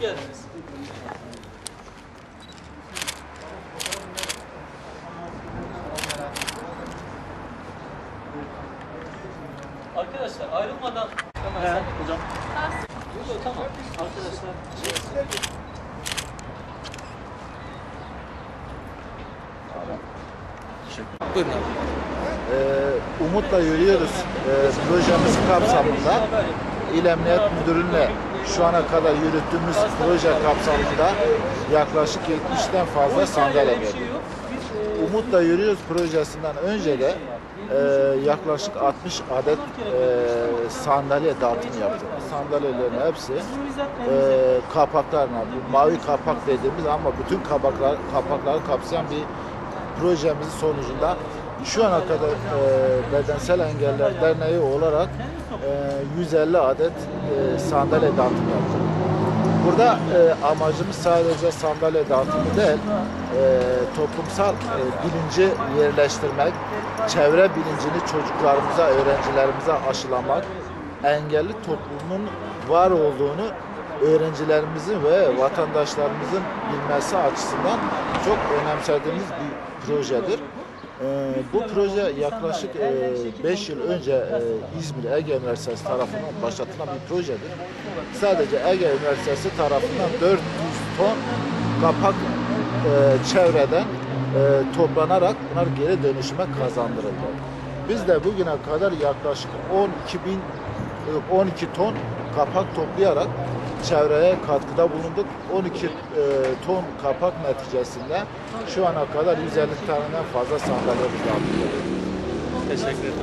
geldiniz. Arkadaşlar ayrılmadan tamam sen hocam. Yok, tamam. Arkadaşlar Buyurun. Ee, Umut'la yürüyoruz ee, projemiz kapsamında. İl Emniyet Müdürlüğü'ne şu ana kadar yürüttüğümüz proje kapsamında yaklaşık 70'ten fazla sandalye verdik. Umut'la Yürüyoruz projesinden önce de e, yaklaşık 60 adet e, sandalye dağıtımı yaptık. Sandalyelerin hepsi e, kapaklarına, bu mavi kapak dediğimiz ama bütün kapaklar, kapakları kapsayan bir projemizin sonucunda şu ana kadar e, Bedensel Engeller Derneği olarak e, 150 adet e, sandalye dağıtımı yaptık. Burada e, amacımız sadece sandalye dağıtımı değil, e, toplumsal e, bilinci yerleştirmek, çevre bilincini çocuklarımıza, öğrencilerimize aşılamak, engelli toplumun var olduğunu öğrencilerimizin ve vatandaşlarımızın bilmesi açısından çok önemsediğimiz bir projedir. E, bu proje yaklaşık 5 yıl önce e, İzmir Ege Üniversitesi tarafından başlatılan bir projedir. Sadece Ege Üniversitesi tarafından 400 ton kapak e, çevreden e, toplanarak bunlar geri dönüşüme kazandırıldı. Biz de bugüne kadar yaklaşık 12 bin e, 12 ton kapak toplayarak çevreye katkıda bulunduk. 12 e, ton kapak neticesinde şu ana kadar 150 taneden fazla sandalyemiz aldık. teşekkür ederim.